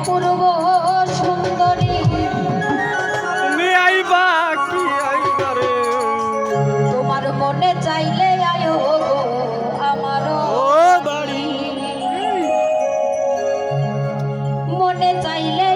অপূর্ব সুন্দরী। তুমি আইবা কি আইবা রে? তোমার মনে চাইলে আয়ো গো আমার ও বাড়ি। মনে চাইলে